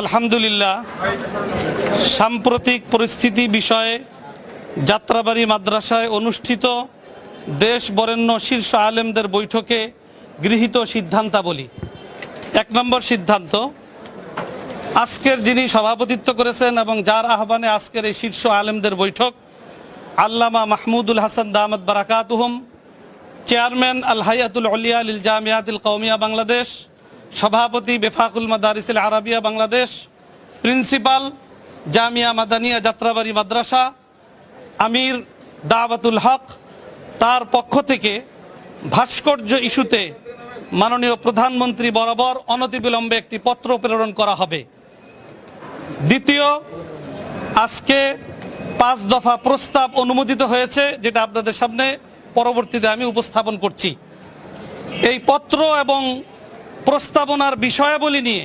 আলহামদুলিল্লাহ, সাম্প্রতিক পরিস্থিতি বিষয়ে যাত্রাবাড়ি মাদ্রাসায় অনুষ্ঠিত দেশ বরেণ্য শীর্ষ আলেমদের বৈঠকে গৃহীত সিদ্ধান্তাবলী এক নম্বর সিদ্ধান্ত, আজকের যিনি সভাপতিত্ব করেছেন এবং যার আহ্বানে আজকের এই শীর্ষ আলেমদের বৈঠক, আল্লামা মাহমুদুল হাসান দামদ বারাকাতুহম, চেয়ারম্যান আল হায়াতুল অলিয়া লিল জামিয়াতুল কৌমিয়া বাংলাদেশ সভাপতি বেফাকুল মাদারিসিল আরাবিয়া, বাংলাদেশ। প্রিন্সিপাল জামিয়া মাদানিয়া যাত্রাবাড়ি মাদ্রাসা। আমির দাওয়াতুল হক তার পক্ষ থেকে ভাস্কর্য ইস্যুতে মাননীয় প্রধানমন্ত্রী বরাবর অনতিবিলম্বে একটি পত্র প্রেরণ করা হবে। দ্বিতীয়, আজকে পাঁচ দফা প্রস্তাব অনুমোদিত হয়েছে, যেটা আপনাদের সামনে পরবর্তীতে আমি উপস্থাপন করছি। এই পত্র এবং প্রস্তাবনার বিষয়াবলী নিয়ে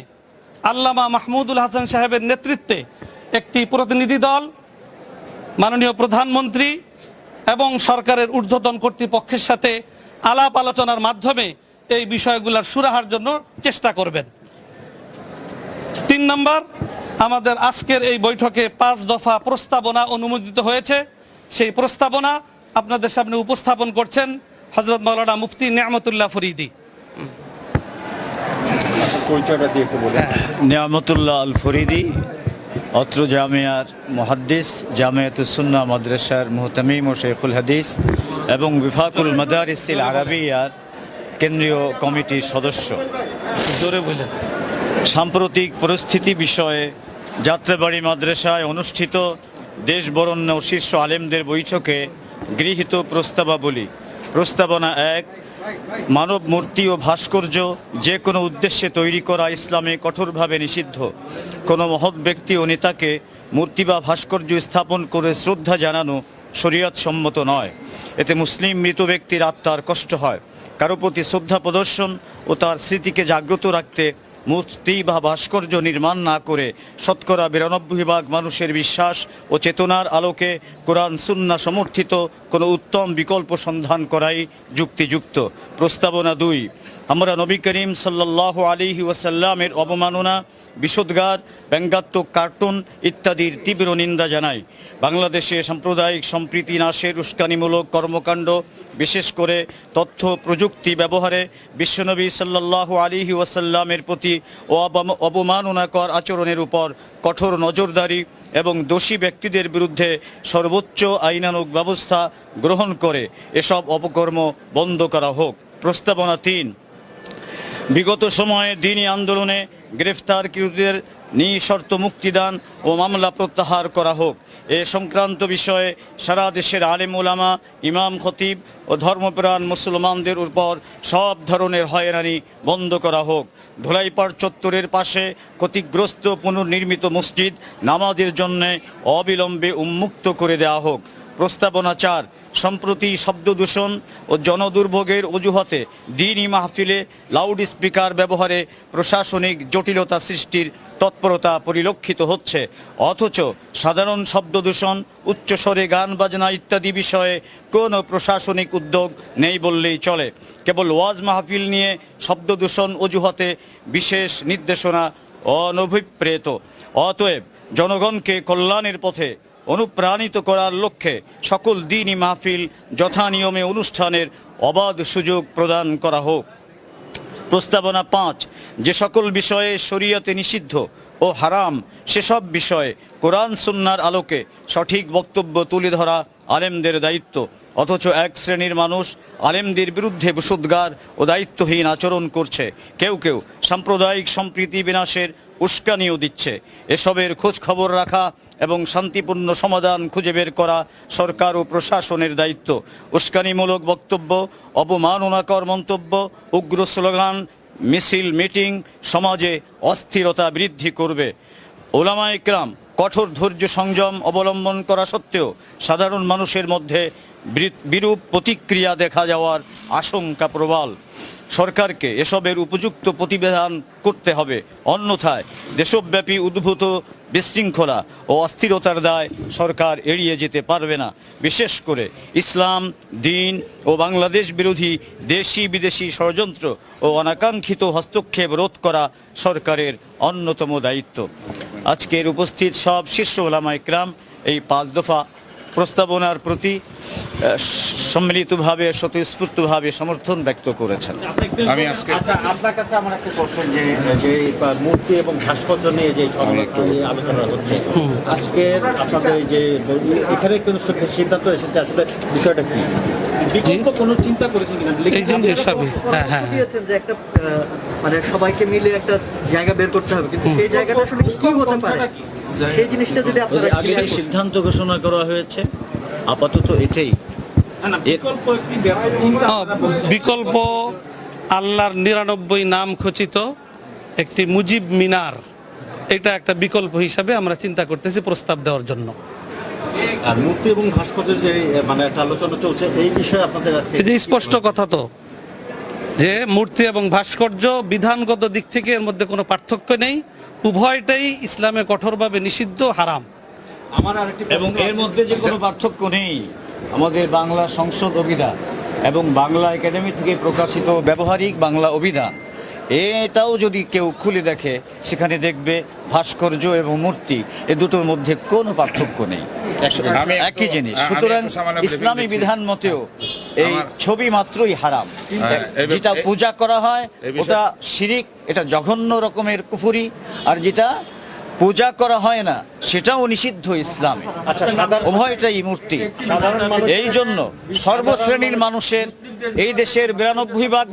আল্লামা মাহমুদুল হাসান সাহেবের নেতৃত্বে একটি প্রতিনিধি দল, মাননীয় প্রধানমন্ত্রী এবং সরকারের ঊর্ধ্বতন কর্তৃপক্ষের সাথে আলাপ আলোচনার মাধ্যমে এই বিষয়গুলোর সুরাহার জন্য চেষ্টা করবেন। তিন নম্বর, আমাদের আজকের এই বৈঠকে পাঁচ দফা প্রস্তাবনা অনুমোদিত হয়েছে। সেই প্রস্তাবনা আপনাদের সামনে উপস্থাপন করছেন হজরত মৌলানা মুফতি নিয়ামতুল্লাহ ফরিদি। পরিচয়টা দিয়ে একটু বলুন। নিয়ামতুল্লাহ আল ফরিদি অত্র জামিয়ার মহাদ্দিস জামিয়াতুসুন্না মাদ্রাসার মুহতামিম ও শেখুল হাদিস এবং বিফাকুল মাদারিসিল আরাবিয়ার কেন্দ্রীয় কমিটির সদস্য। জোরে বললেন সাম্প্রতিক পরিস্থিতি বিষয়ে যাত্রাবাড়ি মাদ্রাসায় অনুষ্ঠিত দেশ বরণ্য শীর্ষ আলেমদের বৈঠকে গৃহীত প্রস্তাবাবলী। প্রস্তাবনা এক মানব মূর্তি ও ভাস্কর্য যে কোনো উদ্দেশ্যে তৈরি করা ইসলামে কঠোরভাবে নিষিদ্ধ। কোনো মহৎ ব্যক্তি ও নেতাকে মূর্তি বা ভাস্কর্য স্থাপন করে শ্রদ্ধা জানানো শরীয়ত সম্মত নয়। এতে মুসলিম মৃত ব্যক্তির আত্মার কষ্ট হয়। কারও প্রতি শ্রদ্ধা প্রদর্শন ও তার স্মৃতিকে জাগ্রত রাখতে মূর্তি বা ভাস্কর্য নির্মাণ না করে শতকরা বিরানব্বই ভাগ মানুষের বিশ্বাস ও চেতনার আলোকে কোরআন সুন্না সমর্থিত কোনো উত্তম বিকল্প সন্ধান করাই যুক্তিযুক্ত। প্রস্তাবনা দুই, আমরা নবী করিম সাল্লাহ আলিহি ওয়াসাল্লামের অবমাননা বিষোদ্গার ব্যঙ্গাত্মক কার্টুন ইত্যাদির তীব্র নিন্দা জানাই। বাংলাদেশে সাম্প্রদায়িক সম্প্রীতি নাশের উস্কানিমূলক কর্মকাণ্ড, বিশেষ করে তথ্য প্রযুক্তি ব্যবহারে বিশ্বনবী সাল্লাহ আলিহি ওয়াসাল্লামের প্রতি অবম- অবমাননাকর আচরণের উপর কঠোর নজরদারি এবং দোষী ব্যক্তিদের বিরুদ্ধে সর্বোচ্চ আইনানুগ ব্যবস্থা গ্রহণ করে এসব অপকর্ম বন্ধ করা হোক। প্রস্তাবনা তিন। বিগত সময়ে দিনী আন্দোলনে গ্রেফতারকৃতদের নিঃশর্ত মুক্তিদান ও মামলা প্রত্যাহার করা হোক। এ সংক্রান্ত বিষয়ে সারা দেশের আলেম ওলামা ইমাম খতিব ও ধর্মপ্রাণ মুসলমানদের উপর সব ধরনের হয়রানি বন্ধ করা হোক। ধুলাইপাড় চত্বরের পাশে ক্ষতিগ্রস্ত পুনর্নির্মিত মসজিদ নামাজের জন্য অবিলম্বে উন্মুক্ত করে দেওয়া হোক। প্রস্তাবনা চার, সম্প্রতি শব্দ দূষণ ও জনদুর্ভোগের অজুহাতে দিনই মাহফিলে লাউড স্পিকার ব্যবহারে প্রশাসনিক জটিলতা সৃষ্টির তৎপরতা পরিলক্ষিত হচ্ছে। অথচ সাধারণ শব্দ দূষণ, উচ্চস্বরে গান বাজনা ইত্যাদি বিষয়ে কোনো প্রশাসনিক উদ্যোগ নেই বললেই চলে। কেবল ওয়াজ মাহফিল নিয়ে শব্দ দূষণ অজুহাতে বিশেষ নির্দেশনা অনভিপ্রেত। অতএব জনগণকে কল্যাণের পথে অনুপ্রাণিত করার লক্ষ্যে সকল দিনই মাহফিল যথানিয়মে অনুষ্ঠানের অবাধ সুযোগ প্রদান করা হোক। প্রস্তাবনা পাঁচ, যে সকল বিষয়ে শরীয়তে নিষিদ্ধ ও হারাম, সেসব বিষয়ে কোরআন সুন্নার আলোকে সঠিক বক্তব্য তুলে ধরা আলেমদের দায়িত্ব। অথচ এক শ্রেণির মানুষ আলেমদের বিরুদ্ধে বসুদ্গার ও দায়িত্বহীন আচরণ করছে। কেউ কেউ সাম্প্রদায়িক সম্প্রীতি বিনাশের উস্কানিও দিচ্ছে। এসবের খোঁজ খবর রাখা এবং শান্তিপূর্ণ সমাধান খুঁজে বের করা সরকার ও প্রশাসনের দায়িত্ব। উস্কানিমূলক বক্তব্য, অবমাননাকর মন্তব্য, উগ্র স্লোগান, মিছিল, মিটিং সমাজে অস্থিরতা বৃদ্ধি করবে। ওলামা ইকরাম, কঠোর ধৈর্য সংযম অবলম্বন করা সত্ত্বেও সাধারণ মানুষের মধ্যে বিরূপ প্রতিক্রিয়া দেখা যাওয়ার আশঙ্কা প্রবল। সরকারকে এসবের উপযুক্ত প্রতিবেদন করতে হবে। অন্যথায় দেশব্যাপী উদ্ভূত বিশৃঙ্খলা ও অস্থিরতার দায় সরকার এড়িয়ে যেতে পারবে না। বিশেষ করে ইসলাম, দিন ও বাংলাদেশ বিরোধী দেশি বিদেশি ষড়যন্ত্র ও অনাকাঙ্ক্ষিত হস্তক্ষেপ রোধ করা সরকারের অন্যতম দায়িত্ব। আজকের উপস্থিত সব শীর্ষ ওলামা ইকরাম এই পাঁচ দফা প্রস্তাবনার প্রতি সম্মিলিতভাবে স্বতঃস্ফূর্তভাবে সমর্থন ব্যক্ত করেছেন। আমি আজকে আচ্ছা আপনার কাছে আমার একটা কোশ্চেন যে যে মূর্তি এবং ভাস্কর্য নিয়ে যে আলোচনা হচ্ছে আজকের আপনাদের যে এখানে কিন্তু সিদ্ধান্ত এসেছে? আসলে বিষয়টা কি? বিকল্প কোনো চিন্তা করেছেন কিনা? হ্যাঁ হ্যাঁ। দিয়েছেন যে একটা মানে সবাইকে মিলে একটা জায়গা বের করতে হবে কিন্তু সেই জায়গাটা আসলে কি হতে পারে? সেই জিনিসটা যদি আপনারা। সিদ্ধান্ত ঘোষণা করা হয়েছে আপাতত এটাই। বিকল্প একটি ব্যাপার চিন্তা ও, বিকল্প আল্লাহর নিরানব্বই নাম খচিত একটি মুজিব মিনার। এটা একটা বিকল্প হিসাবে আমরা চিন্তা করতেছি প্রস্তাব দেওয়ার জন্য। আর মূর্তি এবং ভাস্কর্যের যে মানে একটা আলোচনা চলছে এই বিষয়ে আপনাদের আজকে যে স্পষ্ট কথা তো যে মূর্তি এবং ভাস্কর্য বিধানগত দিক থেকে এর মধ্যে কোনো পার্থক্য নেই। উভয়টাই ইসলামে কঠোরভাবে নিষিদ্ধ হারাম। আমার আরেকটি এবং এর মধ্যে যে কোনো পার্থক্য নেই। আমাদের বাংলা সংসদ অভিধান এবং বাংলা একাডেমি থেকে প্রকাশিত ব্যবহারিক বাংলা অভিধান এটাও যদি কেউ খুলে দেখে সেখানে দেখবে ভাস্কর্য এবং মূর্তি এ দুটোর মধ্যে কোনো পার্থক্য নেই। আমি একই জিনিস। সুতরাং ইসলামী বিধান মতেও এই ছবি মাত্রই হারাম। হ্যাঁ, যেটা পূজা করা হয় ওটা শিরিক এটা জঘন্য রকমের কুফুরি আর যেটা পূজা করা হয় না সেটাও নিষিদ্ধ ইসলামে। আচ্ছা উভয়টাই মূর্তি। এই জন্য সর্বশ্রেণীর মানুষের এই দেশের বিরানব্বই ভাগ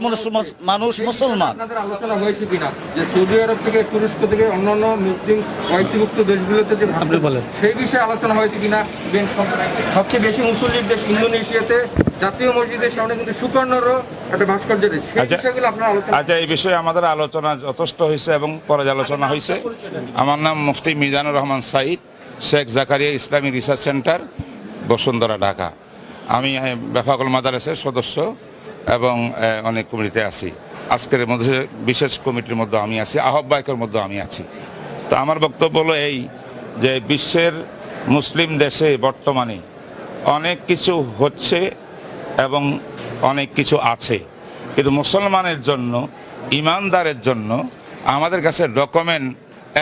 মানুষ- মুসলমান। আলোচনা হয়েছে কিনা? যে সৌদি আরব থেকে তুরস্ক থেকে অন্যান্য মুসলিম ঐতিমুক্ত দেশগুলোতে যে আপনি বলেন। সেই বিষয়ে আলোচনা হয়েছে কিনা? সবচেয়ে বেশি মুসলিম দেশ ইন্দোনেশিয়াতে জাতীয় মসজিদের সামনে কিন্তু সুকর্ণরও একটা ভাস্কর্য দেশ সেই আচ্ছা। বিষয়গুলো আপনার আলোচনা আচ্ছা এই বিষয়ে আমাদের আলোচনা যথেষ্ট হয়েছে এবং পর্যালোচনা হয়েছে। আমার নাম মুফতি মিজানুর রহমান সাইদ শেখ জাকারিয়া ইসলামী রিসার্চ সেন্টার, বসুন্ধরা, ঢাকা। আমি বেফাকুল মাদারেসের সদস্য এবং অনেক কমিটিতে আছি। আজকের মধ্যে বিশেষ কমিটির মধ্যে আমি আছি, আহ্বায়কের মধ্যে আমি আছি। তো আমার বক্তব্য হলো এই যে বিশ্বের মুসলিম দেশে বর্তমানে অনেক কিছু হচ্ছে এবং অনেক কিছু আছে। কিন্তু মুসলমানের জন্য, ইমানদারের জন্য আমাদের কাছে ডকুমেন্ট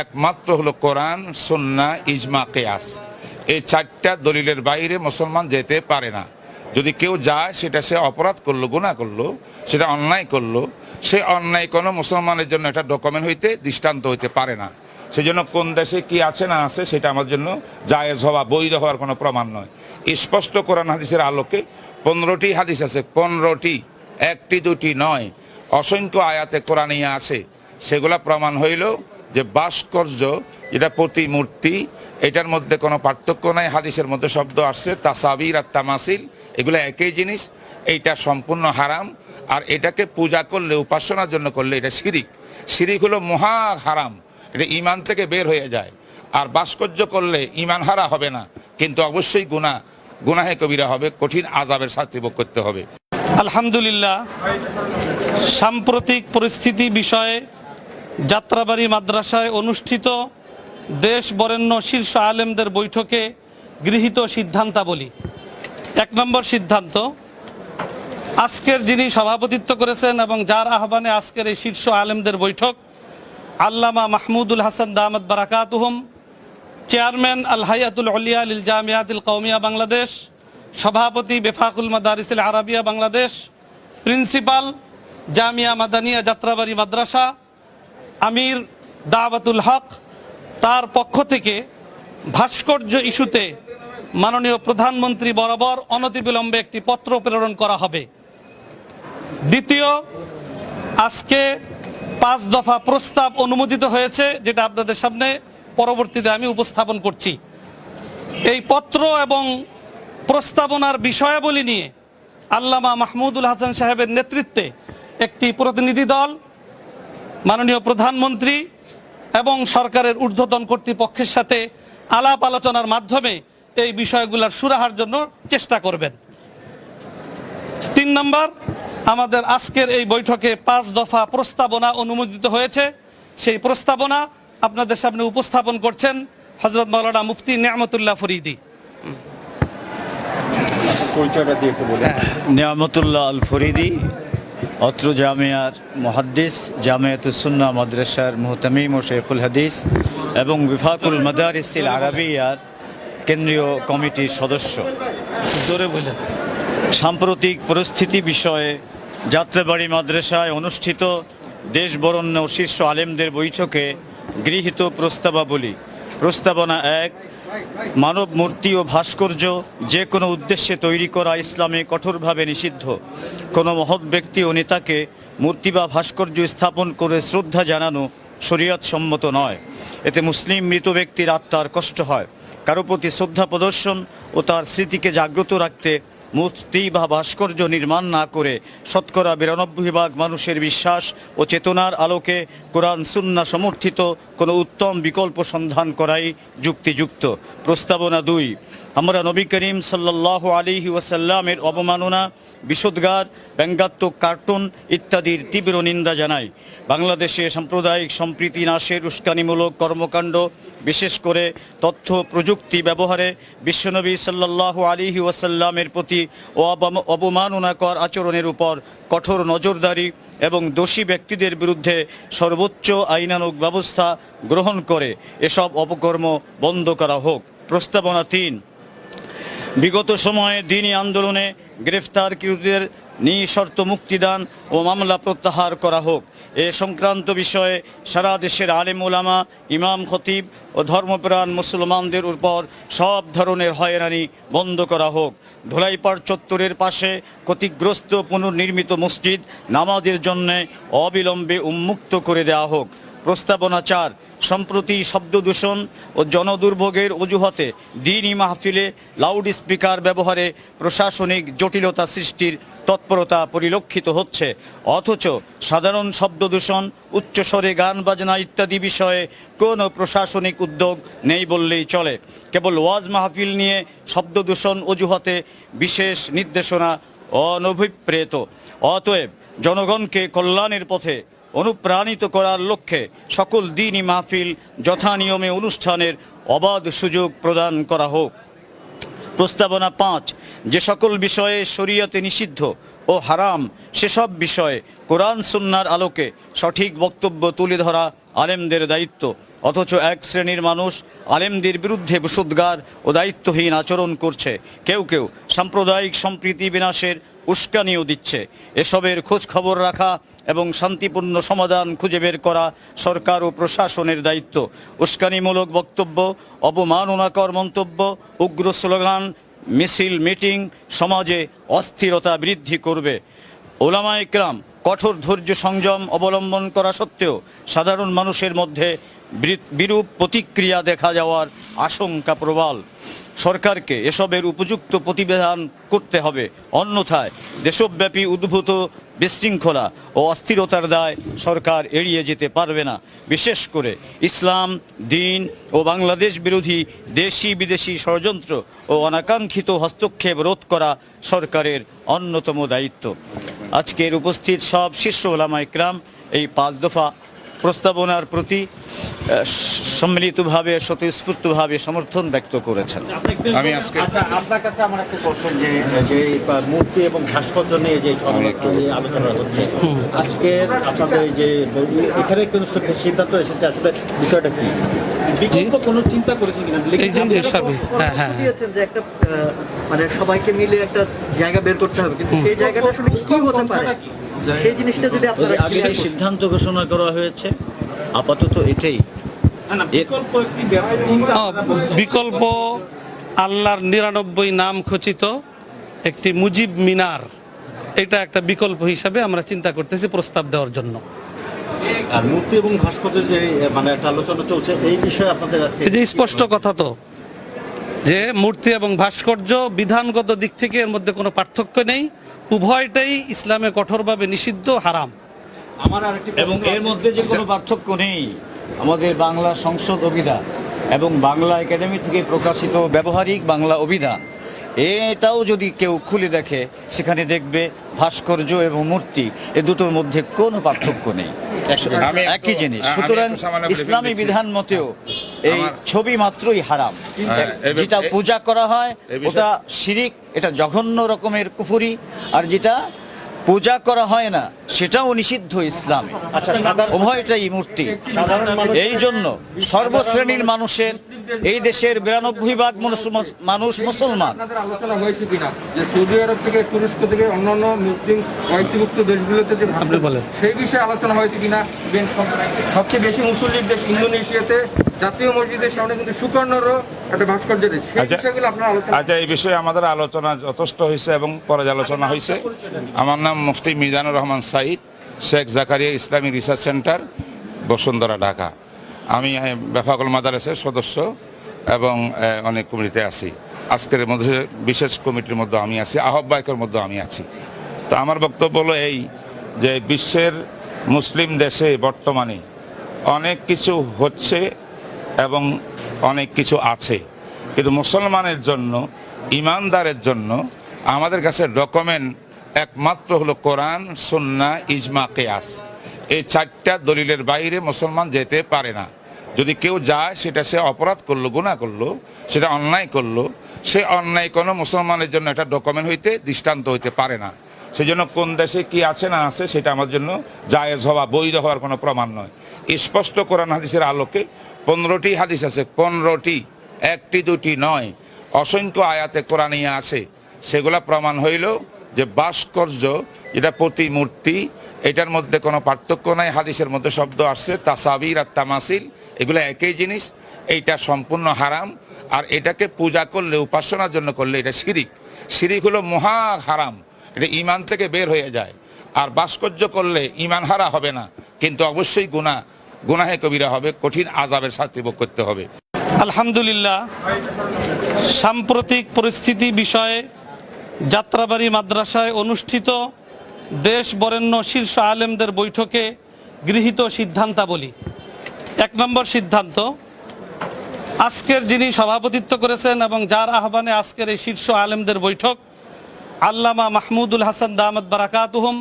একমাত্র হলো কোরআন, সুন্না, ইজমা, কেয়াস। এই চারটা দলিলের বাইরে মুসলমান যেতে পারে না। যদি কেউ যায়, সেটা সে অপরাধ করল গুণা করল, সেটা অন্যায় করল, সে অন্যায় কোনো মুসলমানের জন্য একটা ডকুমেন্ট হইতে, দৃষ্টান্ত হইতে পারে না। সেই জন্য কোন দেশে কি আছে না আছে, সেটা আমার জন্য জায়েজ হওয়া, বৈধ হওয়ার কোনো প্রমাণ নয়। স্পষ্ট কোরআন হাদিসের আলোকে পনেরোটি হাদিস আছে। পনেরোটি, একটি, দুটি নয়। অসংখ্য আয়াতে কোরআনিয়া আছে। সেগুলা প্রমাণ হইল যে ভাস্কর্য যেটা প্রতিমূর্তি এটার মধ্যে কোনো পার্থক্য নাই, হাদিসের মধ্যে শব্দ আসছে, তাসাবির আর তামাসিল, এগুলো একই জিনিস, এইটা সম্পূর্ণ হারাম, আর এটাকে পূজা করলে, উপাসনার জন্য করলে এটা শিরিক। শিরিক হলো মহা হারাম, এটা ইমান থেকে বের হয়ে যায়। আর ভাস্কর্য করলে ইমান হারা হবে না, কিন্তু অবশ্যই গুণা গুনাহে কবিরা হবে, কঠিন আজাবের শাস্তি ভোগ করতে হবে। আলহামদুলিল্লাহ, সাম্প্রতিক পরিস্থিতি বিষয়ে যাত্রাবাড়ি মাদ্রাসায় অনুষ্ঠিত দেশ বরেণ্য শীর্ষ আলেমদের বৈঠকে গৃহীত সিদ্ধান্তাবলী। এক নম্বর সিদ্ধান্ত, আজকের যিনি সভাপতিত্ব করেছেন এবং যার আহ্বানে আজকের এই শীর্ষ আলেমদের বৈঠক, আল্লামা মাহমুদুল হাসান দামদ বারাকাতুহম, চেয়ারম্যান আল হায়াতুল অলিয়া লিল জামিয়াতিল কৌমিয়া বাংলাদেশ, সভাপতি বেফাকুল মাদারিসিল আরাবিয়া বাংলাদেশ, প্রিন্সিপাল জামিয়া মাদানিয়া যাত্রাবাড়ি মাদ্রাসা আমির দাওয়াতুল হক তার পক্ষ থেকে ভাস্কর্য ইস্যুতে মাননীয় প্রধানমন্ত্রী বরাবর অনতিবিলম্বে একটি পত্র প্রেরণ করা হবে। দ্বিতীয়, আজকে পাঁচ দফা প্রস্তাব অনুমোদিত হয়েছে, যেটা আপনাদের সামনে পরবর্তীতে আমি উপস্থাপন করছি। এই পত্র এবং প্রস্তাবনার বিষয়াবলী নিয়ে আল্লামা মাহমুদুল হাসান সাহেবের নেতৃত্বে একটি প্রতিনিধি দল মাননীয় প্রধানমন্ত্রী এবং সরকারের ঊর্ধ্বতন কর্তৃপক্ষের সাথে আলাপ আলোচনার মাধ্যমে এই বিষয়গুলোর সুরাহার জন্য চেষ্টা করবেন। তিন নম্বর আমাদের আজকের এই বৈঠকে পাঁচ দফা প্রস্তাবনা অনুমোদিত হয়েছে। সেই প্রস্তাবনা আপনাদের সামনে উপস্থাপন করছেন হজরত মৌলানা মুফতি নিয়ামতুল্লাহ ফরিদি। নিয়ামতুল্লাহ আল ফরিদি অত্র জামিয়ার মুহাদ্দিস জামিয়াতুসুন্না মাদ্রাসার মুহতামিম ও শেখুল হাদিস এবং বিফাকুল মাদারিসিল আরাবিয়ার কেন্দ্রীয় কমিটির সদস্য। সাম্প্রতিক পরিস্থিতি বিষয়ে যাত্রাবাড়ি মাদ্রাসায় অনুষ্ঠিত দেশ বরণ্য শীর্ষ আলেমদের বৈঠকে গৃহীত প্রস্তাবাবলী। প্রস্তাবনা এক মানব মূর্তি ও ভাস্কর্য যে কোনো উদ্দেশ্যে তৈরি করা ইসলামে কঠোরভাবে নিষিদ্ধ। কোনো মহৎ ব্যক্তি ও নেতাকে মূর্তি বা ভাস্কর্য স্থাপন করে শ্রদ্ধা জানানো সম্মত নয়। এতে মুসলিম মৃত ব্যক্তির আত্মার কষ্ট হয়। কারও প্রতি শ্রদ্ধা প্রদর্শন ও তার স্মৃতিকে জাগ্রত রাখতে মূর্তি বা ভাস্কর্য নির্মাণ না করে শতকরা বিরানব্বই ভাগ মানুষের বিশ্বাস ও চেতনার আলোকে কোরআন সুন্না সমর্থিত কোনো উত্তম বিকল্প সন্ধান করাই যুক্তিযুক্ত। প্রস্তাবনা দুই আমরা নবী করিম সাল্লাহ আলিহি ওয়াসাল্লামের অবমাননা, বিষোদ্গার ব্যঙ্গাত্মক কার্টুন ইত্যাদির তীব্র নিন্দা জানাই। বাংলাদেশে সাম্প্রদায়িক সম্প্রীতি নাশের উস্কানিমূলক কর্মকাণ্ড, বিশেষ করে তথ্য প্রযুক্তি ব্যবহারে বিশ্বনবী সাল্লাল্লাহু আলিহি ওয়াসাল্লামের প্রতি অবম- অবমাননাকর আচরণের উপর কঠোর নজরদারি এবং দোষী ব্যক্তিদের বিরুদ্ধে সর্বোচ্চ আইনানুগ ব্যবস্থা গ্রহণ করে এসব অপকর্ম বন্ধ করা হোক। প্রস্তাবনা তিন। বিগত সময়ে দিনী আন্দোলনে গ্রেফতারকৃতদের নিঃশর্ত মুক্তিদান ও মামলা প্রত্যাহার করা হোক। এ সংক্রান্ত বিষয়ে সারা দেশের আলেম ওলামা ইমাম খতিব ও ধর্মপ্রাণ মুসলমানদের উপর সব ধরনের হয়রানি বন্ধ করা হোক। ধুলাইপাড় চত্বরের পাশে ক্ষতিগ্রস্ত পুনর্নির্মিত মসজিদ নামাজের জন্য অবিলম্বে উন্মুক্ত করে দেওয়া হোক। প্রস্তাবনা চার সম্প্রতি শব্দ দূষণ ও জনদুর্ভোগের অজুহাতে দিনই মাহফিলে লাউড স্পিকার ব্যবহারে প্রশাসনিক জটিলতা সৃষ্টির তৎপরতা পরিলক্ষিত হচ্ছে। অথচ সাধারণ শব্দ দূষণ, উচ্চস্বরে গান বাজনা ইত্যাদি বিষয়ে কোনো প্রশাসনিক উদ্যোগ নেই বললেই চলে। কেবল ওয়াজ মাহফিল নিয়ে শব্দ দূষণ অজুহাতে বিশেষ নির্দেশনা অনভিপ্রেত। অতএব জনগণকে কল্যাণের পথে অনুপ্রাণিত করার লক্ষ্যে সকল দিনই মাহফিল যথানিয়মে অনুষ্ঠানের অবাধ সুযোগ প্রদান করা হোক। প্রস্তাবনা পাঁচ, যে সকল বিষয়ে শরীয়তে নিষিদ্ধ ও হারাম, সেসব বিষয়ে কোরআন সুন্নার আলোকে সঠিক বক্তব্য তুলে ধরা আলেমদের দায়িত্ব। অথচ এক শ্রেণির মানুষ আলেমদের বিরুদ্ধে বিশুদ্গার ও দায়িত্বহীন আচরণ করছে। কেউ কেউ সাম্প্রদায়িক সম্প্রীতি বিনাশের উস্কানিও দিচ্ছে। এসবের খোঁজ খবর রাখা এবং শান্তিপূর্ণ সমাধান খুঁজে বের করা সরকার ও প্রশাসনের দায়িত্ব। উস্কানিমূলক বক্তব্য, অবমাননাকর মন্তব্য, উগ্র স্লোগান, মিছিল, মিটিং সমাজে অস্থিরতা বৃদ্ধি করবে। ওলামা ইকরাম কঠোর ধৈর্য সংযম অবলম্বন করা সত্ত্বেও সাধারণ মানুষের মধ্যে বিরূপ প্রতিক্রিয়া দেখা যাওয়ার আশঙ্কা প্রবল। সরকারকে এসবের উপযুক্ত প্রতিবেদন করতে হবে। অন্যথায় দেশব্যাপী উদ্ভূত বিশৃঙ্খলা ও অস্থিরতার দায় সরকার এড়িয়ে যেতে পারবে না। বিশেষ করে ইসলাম, দিন ও বাংলাদেশ বিরোধী দেশি বিদেশি ষড়যন্ত্র ও অনাকাঙ্ক্ষিত হস্তক্ষেপ রোধ করা সরকারের অন্যতম দায়িত্ব। আজকের উপস্থিত সব শীর্ষ ওলামা ইকরাম এই পাঁচ দফা প্রস্তাবনার প্রতি সম্মিলিতভাবে স্বতঃস্ফূর্তভাবে সমর্থন ব্যক্ত করেছেন। আমি আজকে আচ্ছা আপনার কাছে আমার একটা কোশ্চেন যে মূর্তি এবং ভাস্কর্য নিয়ে যে আলোচনা হচ্ছে। আজকের আপনাদের এই যে এখানে কিন্তু সিদ্ধান্ত এসেছে? আসলে বিষয়টা কি? বিকল্প কোনো চিন্তা করেছেন কিনা? হ্যাঁ হ্যাঁ দিয়েছেন যে একটা মানে সবাইকে মিলে একটা জায়গা বের করতে হবে কিন্তু সেই জায়গাটা আসলে কি হতে পারে? সেই জিনিসটা যদি আপনারা সিদ্ধান্ত ঘোষণা করা হয়েছে আপাতত এটাই। বিকল্প একটি ব্যাপার চিন্তা আহ, বিকল্প আল্লাহর নিরানব্বই নাম খচিত একটি মুজিব মিনার। এটা একটা বিকল্প হিসাবে আমরা চিন্তা করতেছি প্রস্তাব দেওয়ার জন্য। আর মূর্তি এবং ভাস্কর্যের যে মানে একটা আলোচনা চলছে এই বিষয়ে আপনাদের আজকে যে স্পষ্ট কথা তো যে মূর্তি এবং ভাস্কর্য বিধানগত দিক থেকে এর মধ্যে কোনো পার্থক্য নেই। উভয়টাই ইসলামে কঠোরভাবে নিষিদ্ধ হারাম। আমার আরেকটি এবং এর মধ্যে যে কোনো পার্থক্য নেই। আমাদের বাংলা সংসদ অভিধা এবং বাংলা একাডেমি থেকে প্রকাশিত ব্যবহারিক বাংলা অভিধান। এটাও যদি কেউ খুলে দেখে সেখানে দেখবে ভাস্কর্য এবং মূর্তি এ দুটোর মধ্যে কোনো পার্থক্য নেই। একই জিনিস। সুতরাং ইসলামী বিধান মতেও এই ছবি মাত্রই হারাম। হ্যাঁ, যেটা পূজা করা হয় ওটা শিরিক এটা জঘন্য রকমের কুফুরি আর যেটা পূজা করা হয় না সেটাও নিষিদ্ধ ইসলামে। আচ্ছা উভয়টাই মূর্তি। এই জন্য সর্বশ্রেণীর মানুষের এই দেশের বিরানব্বই ভাগ মানুষ- মুসলমান। আপনাদের আলোচনা হয়েছে কিনা? যে সৌদি আরব থেকে তুরস্ক থেকে অন্যান্য মুসলিম ওয়াইসিভুক্ত দেশগুলোতে যে আপনি বলেন। সেই বিষয়ে আলোচনা হয়েছে কিনা? সবচেয়ে বেশি মুসলিম দেশ ইন্দোনেশিয়াতে জাতীয় মসজিদের সামনে কিন্তু সুকর্ণরও একটা ভাস্কর্য আচ্ছা। আপনার আচ্ছা এই বিষয়ে আমাদের আলোচনা যথেষ্ট হয়েছে এবং পর্যালোচনা হয়েছে। আমার নাম মুফতি মিজানুর রহমান সাইদ, শেখ জাকারিয়া ইসলামী রিসার্চ সেন্টার, বসুন্ধরা, ঢাকা। আমি বেফাকুল মাদারেসের সদস্য এবং অনেক কমিটিতে আছি। আজকের মধ্যে বিশেষ কমিটির মধ্যে আমি আছি, আহ্বায়কের মধ্যে আমি আছি। তো আমার বক্তব্য হলো এই যে বিশ্বের মুসলিম দেশে বর্তমানে অনেক কিছু হচ্ছে এবং অনেক কিছু আছে। কিন্তু মুসলমানের জন্য, ইমানদারের জন্য আমাদের কাছে ডকুমেন্ট একমাত্র হলো কোরআন, সুন্না, ইজমা, কেয়াস। এই চারটা দলিলের বাইরে মুসলমান যেতে পারে না। যদি কেউ যায়, সেটা সে অপরাধ করল গুণা করল, সেটা অন্যায় করল, সে অন্যায় কোনো মুসলমানের জন্য একটা ডকুমেন্ট হইতে, দৃষ্টান্ত হইতে পারে না। সেই জন্য কোন দেশে কি আছে না আছে, সেটা আমার জন্য জায়েজ হওয়া, বৈধ হওয়ার কোনো প্রমাণ নয়। স্পষ্ট কোরআন হাদিসের আলোকে পনেরোটি হাদিস আছে, পনেরোটি, একটি দুটি নয়। অসংখ্য আয়াতে কোরআনিয়া আছে। সেগুলা প্রমাণ হইল যে ভাস্কর্য যেটা প্রতিমূর্তি এটার মধ্যে কোনো পার্থক্য নাই, হাদিসের মধ্যে শব্দ আসছে, তাসাবির আর তামাসিল, এগুলো একই জিনিস, এইটা সম্পূর্ণ হারাম, আর এটাকে পূজা করলে, উপাসনার জন্য করলে এটা শিরিক। শিরিক হলো মহা হারাম, এটা ইমান থেকে বের হয়ে যায়। আর ভাস্কর্য করলে ইমান হারা হবে না, কিন্তু অবশ্যই গুণা গুনাহে কবিরা হবে, কঠিন আজাবের শাস্তি ভোগ করতে হবে। আলহামদুলিল্লাহ, সাম্প্রতিক পরিস্থিতি বিষয়ে যাত্রাবাড়ি মাদ্রাসায় অনুষ্ঠিত দেশ বরেণ্য শীর্ষ আলেমদের বৈঠকে গৃহীত সিদ্ধান্তাবলী। এক নম্বর সিদ্ধান্ত, আজকের যিনি সভাপতিত্ব করেছেন এবং যার আহ্বানে আজকের এই শীর্ষ আলেমদের বৈঠক, আল্লামা মাহমুদুল হাসান দামদ বারাকাতুহুম,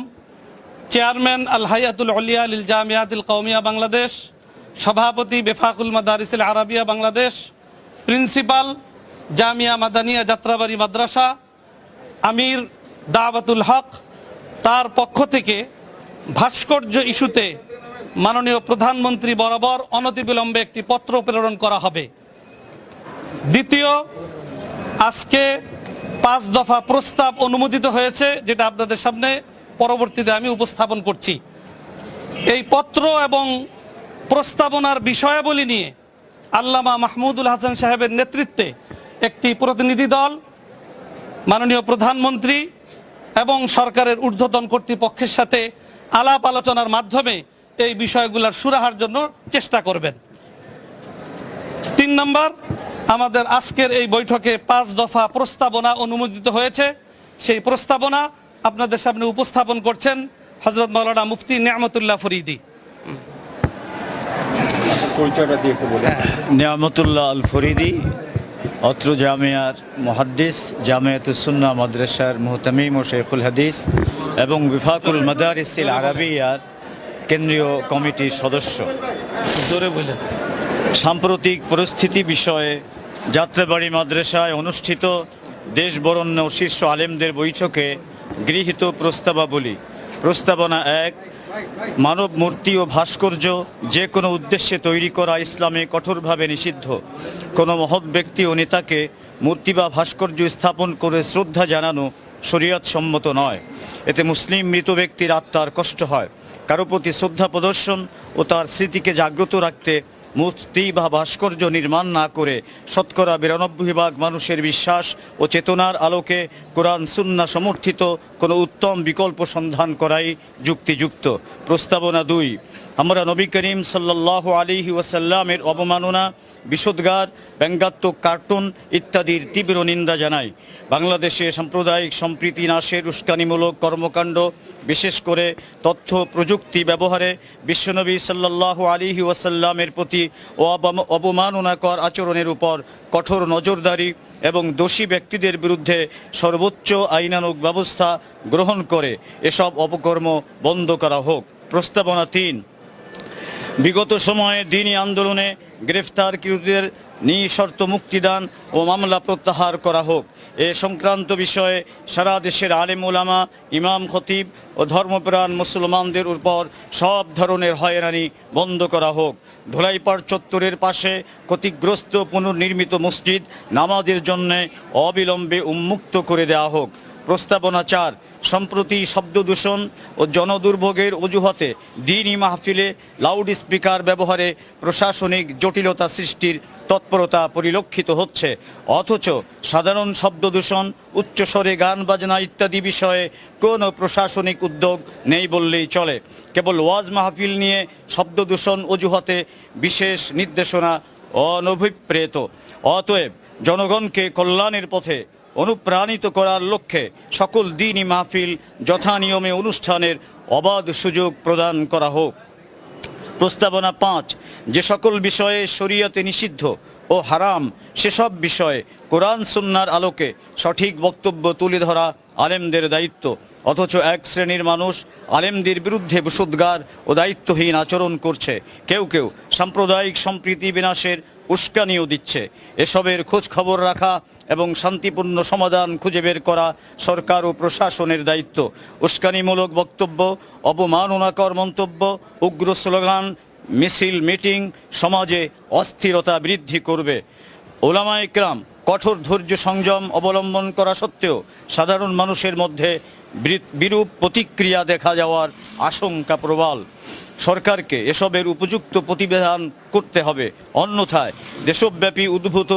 চেয়ারম্যান আল হায়াতুল অলিয়া লিল জামিয়াতুল কৌমিয়া বাংলাদেশ, সভাপতি বেফাকুল মাদারিসিল আরাবিয়া বাংলাদেশ, প্রিন্সিপাল জামিয়া মাদানিয়া যাত্রাবাড়ি মাদ্রাসা আমির দাওয়াতুল হক তার পক্ষ থেকে ভাস্কর্য ইস্যুতে মাননীয় প্রধানমন্ত্রী বরাবর অনতিবিলম্বে একটি পত্র প্রেরণ করা হবে। দ্বিতীয়, আজকে পাঁচ দফা প্রস্তাব অনুমোদিত হয়েছে, যেটা আপনাদের সামনে পরবর্তীতে আমি উপস্থাপন করছি। এই পত্র এবং প্রস্তাবনার বিষয়াবলী নিয়ে আল্লামা মাহমুদুল হাসান সাহেবের নেতৃত্বে একটি প্রতিনিধি দল মাননীয় প্রধানমন্ত্রী এবং সরকারের ঊর্ধ্বতন কর্তৃপক্ষের সাথে আলাপ আলোচনার মাধ্যমে এই বিষয়গুলোর সুরাহার জন্য চেষ্টা করবেন। তিন নম্বর আমাদের আজকের এই বৈঠকে পাঁচ দফা প্রস্তাবনা অনুমোদিত হয়েছে। সেই প্রস্তাবনা আপনাদের সামনে উপস্থাপন করছেন হজরত মৌলানা মুফতি নিয়ামতুল্লাহ ফরিদি। বলুন। নিয়ামতুল্লাহ আল ফরিদি অত্র জামিয়ার মহাদ্দিস জামিয়াতুসুন্না মাদ্রাসার মুহতামিম ও শেখুল হাদিস এবং বিফাকুল মাদারিসিল আরাবিয়ার কেন্দ্রীয় কমিটির সদস্য। সাম্প্রতিক পরিস্থিতি বিষয়ে যাত্রাবাড়ি মাদ্রাসায় অনুষ্ঠিত দেশ বরণ্য শীর্ষ আলেমদের বৈঠকে গৃহীত প্রস্তাবাবলী। প্রস্তাবনা এক মানব মূর্তি ও ভাস্কর্য যে কোনো উদ্দেশ্যে তৈরি করা ইসলামে কঠোরভাবে নিষিদ্ধ। কোনো মহৎ ব্যক্তি ও নেতাকে মূর্তি বা ভাস্কর্য স্থাপন করে শ্রদ্ধা জানানো সম্মত নয়। এতে মুসলিম মৃত ব্যক্তির আত্মার কষ্ট হয়। কারও প্রতি শ্রদ্ধা প্রদর্শন ও তার স্মৃতিকে জাগ্রত রাখতে মূর্তি বা ভাস্কর্য নির্মাণ না করে শতকরা বিরানব্বই ভাগ মানুষের বিশ্বাস ও চেতনার আলোকে কোরআন সুন্না সমর্থিত কোনো উত্তম বিকল্প সন্ধান করাই যুক্তিযুক্ত। প্রস্তাবনা দুই আমরা নবী করিম সাল্লাহ আলিহি ওয়াসাল্লামের অবমাননা বিষোদ্গার ব্যঙ্গাত্মক কার্টুন ইত্যাদির তীব্র নিন্দা জানাই। বাংলাদেশে সাম্প্রদায়িক সম্প্রীতি নাশের উস্কানিমূলক কর্মকাণ্ড, বিশেষ করে তথ্য প্রযুক্তি ব্যবহারে বিশ্বনবী সাল্লাল্লাহু আলিহি ওয়াসাল্লামের প্রতি অবমাননাকর আচরণের উপর কঠোর নজরদারি এবং দোষী ব্যক্তিদের বিরুদ্ধে সর্বোচ্চ আইনানুগ ব্যবস্থা গ্রহণ করে এসব অপকর্ম বন্ধ করা হোক। প্রস্তাবনা তিন। বিগত সময়ে দিনই আন্দোলনে গ্রেফতারকৃতদের নিঃশর্ত মুক্তিদান ও মামলা প্রত্যাহার করা হোক। এ সংক্রান্ত বিষয়ে সারা দেশের আলেম ওলামা ইমাম খতিব ও ধর্মপ্রাণ মুসলমানদের উপর সব ধরনের হয়রানি বন্ধ করা হোক। ধোলাইপাড় চত্বরের পাশে ক্ষতিগ্রস্ত পুনর্নির্মিত মসজিদ নামাজের জন্য অবিলম্বে উন্মুক্ত করে দেওয়া হোক। প্রস্তাবনা চার সম্প্রতি শব্দ দূষণ ও জনদুর্ভোগের অজুহাতে দিনই মাহফিলে লাউড স্পিকার ব্যবহারে প্রশাসনিক জটিলতা সৃষ্টির তৎপরতা পরিলক্ষিত হচ্ছে। অথচ সাধারণ শব্দ দূষণ, উচ্চস্বরে গান বাজনা ইত্যাদি বিষয়ে কোনো প্রশাসনিক উদ্যোগ নেই বললেই চলে। কেবল ওয়াজ মাহফিল নিয়ে শব্দ দূষণ অজুহাতে বিশেষ নির্দেশনা অনভিপ্রেত। অতএব জনগণকে কল্যাণের পথে অনুপ্রাণিত করার লক্ষ্যে সকল দিনই মাহফিল যথানিয়মে অনুষ্ঠানের অবাধ সুযোগ প্রদান করা হোক। প্রস্তাবনা পাঁচ, যে সকল বিষয়ে শরীয়তে নিষিদ্ধ ও হারাম, সেসব বিষয়ে কোরআন সুন্নার আলোকে সঠিক বক্তব্য তুলে ধরা আলেমদের দায়িত্ব। অথচ এক শ্রেণির মানুষ আলেমদের বিরুদ্ধে বসুদ্গার ও দায়িত্বহীন আচরণ করছে। কেউ কেউ সাম্প্রদায়িক সম্প্রীতি বিনাশের উস্কানিও দিচ্ছে। এসবের খোঁজ খবর রাখা এবং শান্তিপূর্ণ সমাধান খুঁজে বের করা সরকার ও প্রশাসনের দায়িত্ব। উস্কানিমূলক বক্তব্য, অবমাননাকর মন্তব্য, উগ্র স্লোগান, মিছিল, মিটিং সমাজে অস্থিরতা বৃদ্ধি করবে। ওলামা ইকরাম কঠোর ধৈর্য সংযম অবলম্বন করা সত্ত্বেও সাধারণ মানুষের মধ্যে বিরূপ প্রতিক্রিয়া দেখা যাওয়ার আশঙ্কা প্রবল। সরকারকে এসবের উপযুক্ত প্রতিবেদন করতে হবে। অন্যথায় দেশব্যাপী উদ্ভূত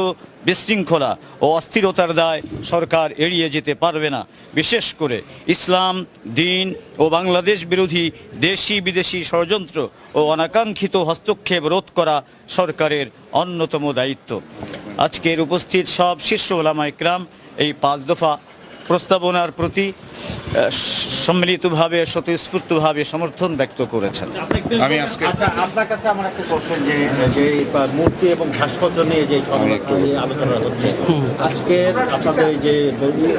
বিশৃঙ্খলা ও অস্থিরতার দায় সরকার এড়িয়ে যেতে পারবে না। বিশেষ করে ইসলাম, দিন ও বাংলাদেশ বিরোধী দেশি বিদেশি ষড়যন্ত্র ও অনাকাঙ্ক্ষিত হস্তক্ষেপ রোধ করা সরকারের অন্যতম দায়িত্ব। আজকের উপস্থিত সব শীর্ষ ওলামা ইকরাম এই পাঁচ দফা প্রস্তাবনার প্রতি সম্মিলিতভাবে স্বতঃস্ফূর্তভাবে সমর্থন ব্যক্ত করেছেন। আমি আজকে আচ্ছা আপনার কাছে আমার একটা প্রশ্ন যে যে মূর্তি এবং ভাস্কর্য নিয়ে যে আলোচনা হচ্ছে আজকের আপনাদের এই যে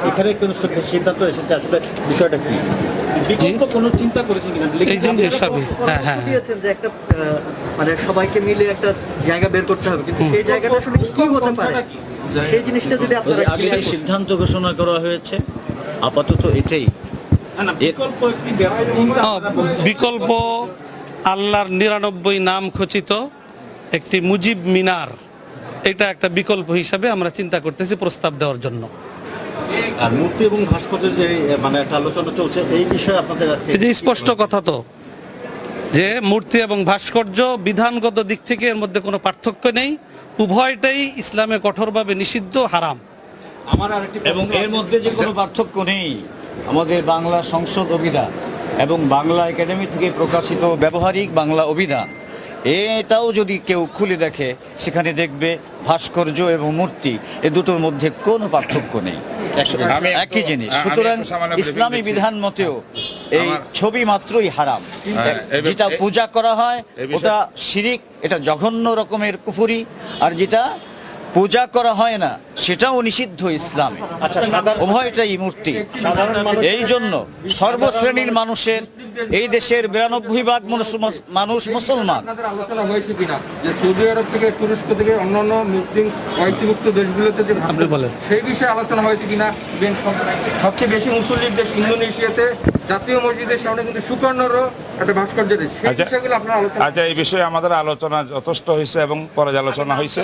এখানে কোনো সিদ্ধান্ত এসেছে আসলে বিষয়টা কি? চিন্তা করেছেন হ্যাঁ হ্যাঁ দিয়েছেন যে একটা মানে সবাইকে মিলে একটা জায়গা বের করতে হবে কিন্তু সেই জায়গাটা আসলে কি হতে পারে? সেই জিনিসটা যদি আপনারা আগে সিদ্ধান্ত ঘোষণা করা হয়েছে আপাতত এটাই। বিকল্প আল্লাহর নিরানব্বই নাম খচিত একটি মুজিব মিনার। এটা একটা বিকল্প হিসাবে আমরা চিন্তা করতেছি প্রস্তাব দেওয়ার জন্য। আর মূর্তি এবং ভাস্কর্যের যে মানে একটা আলোচনা চলছে এই বিষয়ে আপনাদের যে স্পষ্ট কথা তো যে মূর্তি এবং ভাস্কর্য বিধানগত দিক থেকে এর মধ্যে কোনো পার্থক্য নেই। উভয়টাই ইসলামে কঠোরভাবে নিষিদ্ধ হারাম। আমার আরেকটি এবং এর মধ্যে যে কোনো পার্থক্য নেই। আমাদের বাংলা সংসদ অভিধান এবং বাংলা একাডেমি থেকে প্রকাশিত ব্যবহারিক বাংলা অভিধান। এটাও যদি কেউ খুলে দেখে সেখানে দেখবে ভাস্কর্য এবং মূর্তি এ দুটোর মধ্যে কোনো পার্থক্য নেই। একই জিনিস। সুতরাং ইসলামী বিধান মতেও এই ছবি মাত্রই হারাম। হ্যাঁ, যেটা পূজা করা হয় ওটা শিরিক এটা জঘন্য রকমের কুফুরি আর যেটা পূজা করা হয় না সেটাও নিষিদ্ধ ইসলামে। আচ্ছা উভয়টাই মূর্তি। সাধারণ এই জন্য সর্বশ্রেণীর মানুষের এই দেশের বিরানব্বই ভাগ মানুষ- মুসলমান। আপনাদের আলোচনা হয়েছে কিনা? যে সৌদি আরব থেকে তুরস্ক থেকে অন্যান্য মুসলিম মুক্ত দেশগুলোতে যে আপনি সেই বিষয়ে আলোচনা হয়েছে কিনা? সবচেয়ে বেশি মুসলিম দেশ ইন্দোনেশিয়াতে জাতীয় মসজিদের সামনে কিন্তু সুকর্ণরও একটা ভাস্কর্য আচ্ছা। আচ্ছা এই বিষয়ে আমাদের আলোচনা যথেষ্ট হয়েছে এবং পর্যালোচনা হয়েছে।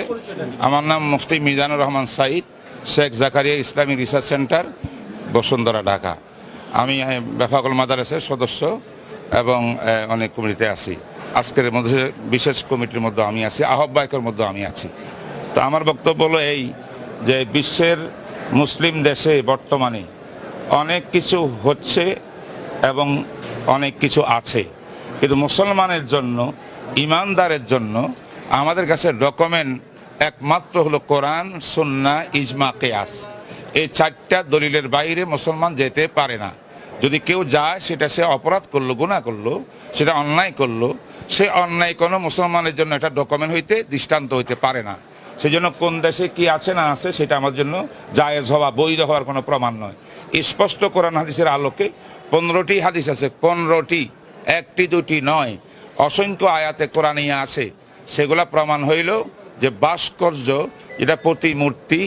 আমার নাম মুফতি মিজানুর রহমান সাইদ শেখ জাকারিয়া ইসলামী রিসার্চ সেন্টার বসুন্ধরা ঢাকা। আমি বেফাকুল মাদারেসের সদস্য এবং অনেক কমিটিতে আছি। আজকের মধ্যে বিশেষ কমিটির মধ্যে আমি আছি আহ্বায়কের মধ্যে আমি আছি। তো আমার বক্তব্য হলো এই যে বিশ্বের মুসলিম দেশে বর্তমানে অনেক কিছু হচ্ছে এবং অনেক কিছু আছে। কিন্তু মুসলমানের জন্য, ইমানদারের জন্য আমাদের কাছে ডকুমেন্ট একমাত্র হলো কোরআন, সুন্না, ইজমা, কেয়াস। এই চারটা দলিলের বাইরে মুসলমান যেতে পারে না। যদি কেউ যায়, সেটা সে অপরাধ করল গুণা করল, সেটা অন্যায় করল, সে অন্যায় কোনো মুসলমানের জন্য একটা ডকুমেন্ট হইতে দৃষ্টান্ত হইতে পারে না। সেজন্য কোন দেশে কি আছে না আছে, সেটা আমার জন্য জায়েজ হওয়া, বৈধ হওয়ার কোনো প্রমাণ নয়। স্পষ্ট কোরআন হাদিসের আলোকে পনেরোটি হাদিস আছে, পনেরোটি, একটি, দুটি নয়। অসংখ্য আয়াতে কোরআনিয়া আছে। সেগুলা প্রমাণ হইল যে ভাস্কর্য, যেটা প্রতিমূর্তি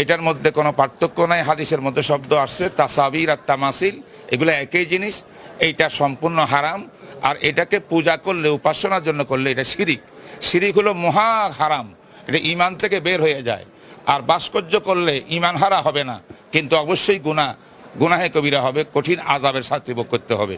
এটার মধ্যে কোনো পার্থক্য নাই, হাদিসের মধ্যে শব্দ আসছে, তাসাবির আর তামাসিল, এগুলো একই জিনিস, এইটা সম্পূর্ণ হারাম। আর এটাকে পূজা করলে, উপাসনার জন্য করলে এটা শিরিক। শিরিক হলো মহা হারাম, এটা ইমান থেকে বের হয়ে যায়। আর ভাস্কর্য করলে ইমান হারা হবে না, কিন্তু অবশ্যই গুণা গুনাহে কবিরা হবে কঠিন আজাবের শাস্তি ভোগ করতে হবে।